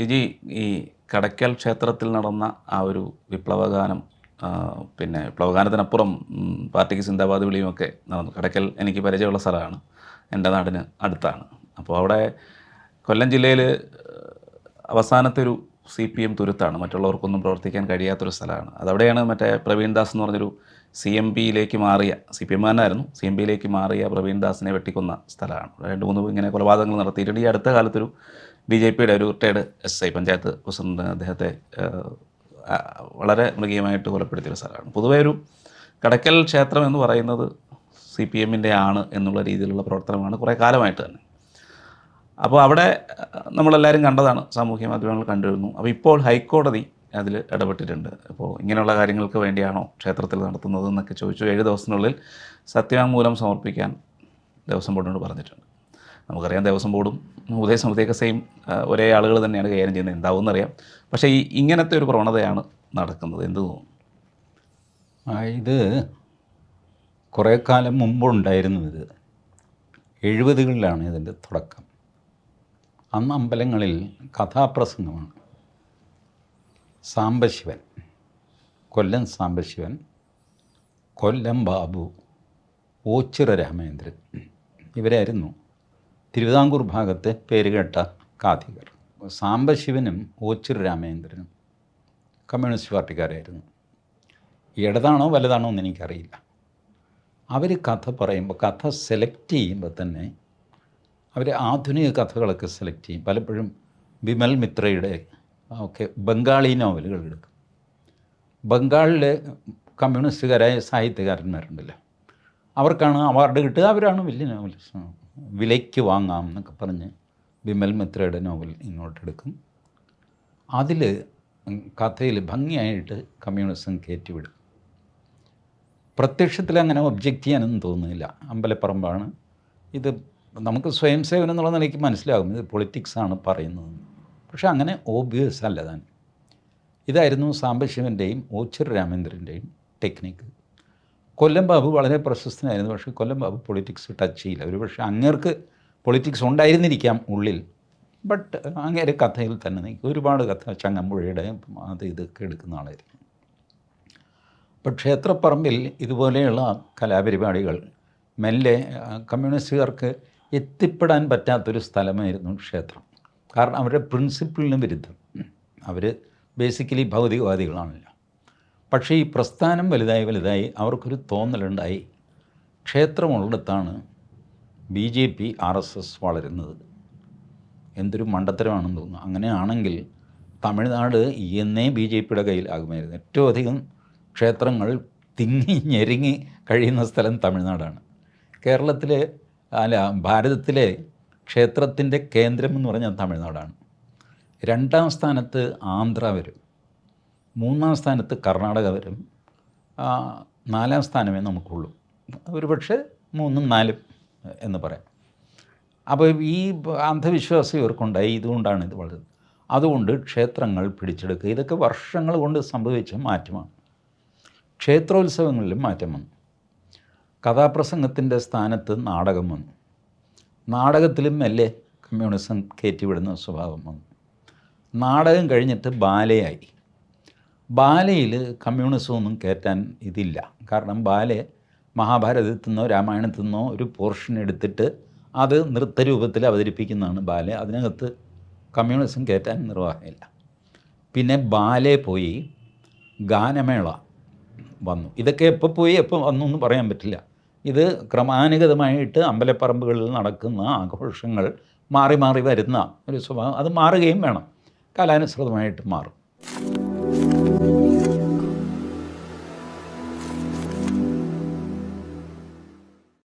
TG ഈ കടയ്ക്കൽ ക്ഷേത്രത്തിൽ നടന്ന ആ ഒരു വിപ്ലവഗാനം പിന്നെ വിപ്ലവഗാനത്തിനപ്പുറം പാർട്ടിക്ക് സിന്ദാബാദ് വിളിയുമൊക്കെ നടന്നു. കടയ്ക്കൽ എനിക്ക് പരിചയമുള്ള സ്ഥലമാണ്. എന്റെ നാടിന് അടുത്താണ്. അപ്പോൾ അവിടെ കൊല്ലം ജില്ലയിൽ അവസാനത്തെ ഒരു സി പി എം തുരുത്താണ്. മറ്റുള്ളവർക്കൊന്നും പ്രവർത്തിക്കാൻ കഴിയാത്തൊരു സ്ഥലമാണ്. അതവിടെയാണ് മറ്റേ പ്രവീൺ ദാസ് എന്ന് പറഞ്ഞൊരു സി എം പിയിലേക്ക് മാറിയ സി പി എം ആയിരുന്നു സി എം പിയിലേക്ക് മാറിയ പ്രവീൺ ദാസിനെ വെട്ടിക്കൊന്ന സ്ഥലമാണ്. രണ്ട് മൂന്ന് ഇങ്ങനെ കൊലപാതകങ്ങൾ നടത്തിയിട്ടുണ്ട് ഈ അടുത്ത കാലത്തൊരു ബി ജെ പിയുടെ ഒരു retired S I panchayat president അദ്ദേഹത്തെ വളരെ മൃഗീയമായിട്ട് കൊലപ്പെടുത്തിയൊരു സ്ഥലമാണ്. പൊതുവെ ഒരു കടക്കൽ ക്ഷേത്രം എന്ന് പറയുന്നത് സി പി എമ്മിന്റെ ആണ് എന്നുള്ള രീതിയിലുള്ള പ്രവർത്തനമാണ് കുറേ കാലമായിട്ട് തന്നെ. അപ്പോൾ അവിടെ നമ്മളെല്ലാവരും കണ്ടതാണ്. സാമൂഹ്യ മാധ്യമങ്ങൾ കണ്ടിരുന്നു അപ്പോൾ ഇപ്പോൾ ഹൈക്കോടതി അതിൽ ഇടപെട്ടിട്ടുണ്ട്. അപ്പോൾ ഇങ്ങനെയുള്ള കാര്യങ്ങൾക്ക് വേണ്ടിയാണോ ക്ഷേത്രത്തിൽ നടത്തുന്നത് എന്നൊക്കെ ചോദിച്ചു ഏഴ് ദിവസത്തിനുള്ളിൽ സത്യവാങ്മൂലം സമർപ്പിക്കാൻ ദേവസ്വം ബോർഡിനോട് പറഞ്ഞിട്ടുണ്ട്. നമുക്കറിയാം ദേവസ്വം ബോർഡും ഉദയ സമിതിയൊക്കെ സെയിം ഒരേ ആളുകൾ തന്നെയാണ് കൈകാര്യം ചെയ്യുന്നത്. എന്താവും എന്നറിയാം പക്ഷേ ഈ ഇങ്ങനത്തെ ഒരു പ്രവണതയാണ് നടക്കുന്നത്. എന്ത് തോന്നുന്നു? ഇത് കുറേ കാലം മുമ്പുണ്ടായിരുന്നു ഇത് എഴുപതുകളിലാണ് ഇതിന്റെ തുടക്കം. അന്ന് അമ്പലങ്ങളിൽ കഥാപ്രസംഗമാണ്. സാംബശിവൻ കൊല്ലം സാംബശിവൻ കൊല്ലം ബാബു ഓച്ചിറ രാമേന്ദ്രൻ ഇവരായിരുന്നു തിരുവിതാംകൂർ ഭാഗത്തെ പേരുകേട്ട കാഥികർ സാംബശിവനും ഓച്ചിറ രാമേന്ദ്രനും കമ്മ്യൂണിസ്റ്റ് പാർട്ടിക്കാരായിരുന്നു. ഇടതാണോ വലുതാണോ എന്ന് എനിക്കറിയില്ല അവർ കഥ പറയുമ്പോൾ കഥ സെലക്ട് ചെയ്യുമ്പോൾ തന്നെ അവർ ആധുനിക കഥകളൊക്കെ സെലക്ട് ചെയ്യും. പലപ്പോഴും വിമൽ മിത്രയുടെ ഒക്കെ ബംഗാളി നോവലുകൾ എടുക്കും. ബംഗാളിലെ കമ്മ്യൂണിസ്റ്റുകാരായ സാഹിത്യകാരന്മാരുണ്ടല്ലോ. അവർക്കാണ് അവാർഡ് കിട്ടുക. അവരാണ് വലിയ നോവലിസ്റ്റ് വിലയ്ക്ക് വാങ്ങാം എന്നൊക്കെ പറഞ്ഞ് വിമൽ മിത്രയുടെ നോവൽ ഇങ്ങോട്ടെടുക്കും അതിൽ കഥയിൽ ഭംഗിയായിട്ട് കമ്മ്യൂണിസം കയറ്റിവിടും. പ്രത്യക്ഷത്തിൽ അങ്ങനെ ഒബ്ജക്റ്റ് ചെയ്യാനൊന്നും തോന്നുന്നില്ല. അമ്പലപ്പറമ്പാണ്. ഇത് നമുക്ക് സ്വയം സേവനം എന്നുള്ള നിലയ്ക്ക് മനസ്സിലാകും. ഇത് പൊളിറ്റിക്സാണ് പറയുന്നത്. പക്ഷെ അങ്ങനെ ഓബ്വിയസ് അല്ല താൻ. ഇതായിരുന്നു സാംബശിവന്റെയും ഓച്ചർ രാമേന്ദ്രന്റെയും ടെക്നിക്ക് കൊല്ലം ബാബു വളരെ പ്രശസ്തനായിരുന്നു. പക്ഷേ കൊല്ലം ബാബു പൊളിറ്റിക്സ് ടച്ച് ചെയ്യില്ല. ഒരു പക്ഷേ അങ്ങേർക്ക് പൊളിറ്റിക്സ് ഉണ്ടായിരുന്നിരിക്കാം ഉള്ളിൽ. ബട്ട് അങ്ങേരെ കഥയിൽ തന്നെ നിൽക്കും ഒരുപാട് കഥ ചങ്ങമ്പുഴയുടെ അത് ഇതൊക്കെ എടുക്കുന്ന ആളായിരുന്നു. ഇപ്പം ക്ഷേത്രപ്പറമ്പിൽ ഇതുപോലെയുള്ള കലാപരിപാടികൾ മെല്ലെ കമ്മ്യൂണിസ്റ്റുകാർക്ക് എത്തിപ്പെടാൻ പറ്റാത്തൊരു സ്ഥലമായിരുന്നു ക്ഷേത്രം. കാരണം അവരുടെ പ്രിൻസിപ്പിളിന് വിരുദ്ധം. അവർ ബേസിക്കലി ഭൗതികവാദികളാണല്ലോ. പക്ഷേ ഈ പ്രസ്ഥാനം വലുതായി വലുതായി അവർക്കൊരു തോന്നലുണ്ടായി. ക്ഷേത്രമുള്ളിടത്താണ് B J P R S S വളരുന്നത്. എന്തൊരു മണ്ടത്തരമാണെന്ന് തോന്നുന്നു. അങ്ങനെയാണെങ്കിൽ തമിഴ്നാട് എന്നേ ബി ജെ പിയുടെ കയ്യിലാകുമായിരുന്നു. ഏറ്റവും അധികം ക്ഷേത്രങ്ങൾ തിങ്ങി ഞെരുങ്ങി കഴിയുന്ന സ്ഥലം തമിഴ്നാടാണ്. കേരളത്തിലെ അല്ല ഭാരതത്തിലെ ക്ഷേത്രത്തിന്റെ കേന്ദ്രം എന്ന് പറഞ്ഞാൽ തമിഴ്നാടാണ്. രണ്ടാം സ്ഥാനത്ത് ആന്ധ്ര വരും. മൂന്നാം സ്ഥാനത്ത് കർണാടക വരും. നാലാം സ്ഥാനമേ നമുക്കുള്ളൂ. ഒരു പക്ഷേ മൂന്നും നാലും എന്ന് പറയാം. അപ്പോൾ ഈ അന്ധവിശ്വാസം ഇവർക്കുണ്ടായി. ഇതുകൊണ്ടാണ് ഇത് വളരുന്നത്. അതുകൊണ്ട് ക്ഷേത്രങ്ങൾ പിടിച്ചെടുക്കുക. ഇതൊക്കെ വർഷങ്ങൾ കൊണ്ട് സംഭവിച്ച മാറ്റമാണ്. ക്ഷേത്രോത്സവങ്ങളിലും മാറ്റം വന്നു. കഥാപ്രസംഗത്തിന്റെ സ്ഥാനത്ത് നാടകം വന്നു. നാടകത്തിലും മെല്ലെ കമ്മ്യൂണിസം കയറ്റിവിടുന്ന സ്വഭാവം വന്നു. നാടകം കഴിഞ്ഞിട്ട് ബാലയായി. ബാലയിൽ കമ്മ്യൂണിസം ഒന്നും കയറ്റാൻ ഇതില്ല. കാരണം ബാലെ മഹാഭാരതത്തിൽ നിന്നോ രാമായണത്തിൽ നിന്നോ ഒരു പോർഷൻ എടുത്തിട്ട് അത് നൃത്തരൂപത്തിൽ അവതരിപ്പിക്കുന്നതാണ് ബാലെ അതിനകത്ത് കമ്മ്യൂണിസം കയറ്റാൻ നിർവാഹമില്ല. പിന്നെ ബാലെ പോയി ഗാനമേള വന്നു. ഇതൊക്കെ എപ്പോൾ പോയി എപ്പോൾ വന്നു എന്ന് പറയാൻ പറ്റില്ല. ഇത് ക്രമാനുഗതമായിട്ട് അമ്പലപ്പറമ്പുകളിൽ നടക്കുന്ന ആഘോഷങ്ങൾ മാറി മാറി വരുന്ന ഒരു സ്വഭാവം. അത് മാറുകയും വേണം. കാലാനുസൃതമായിട്ട് മാറും.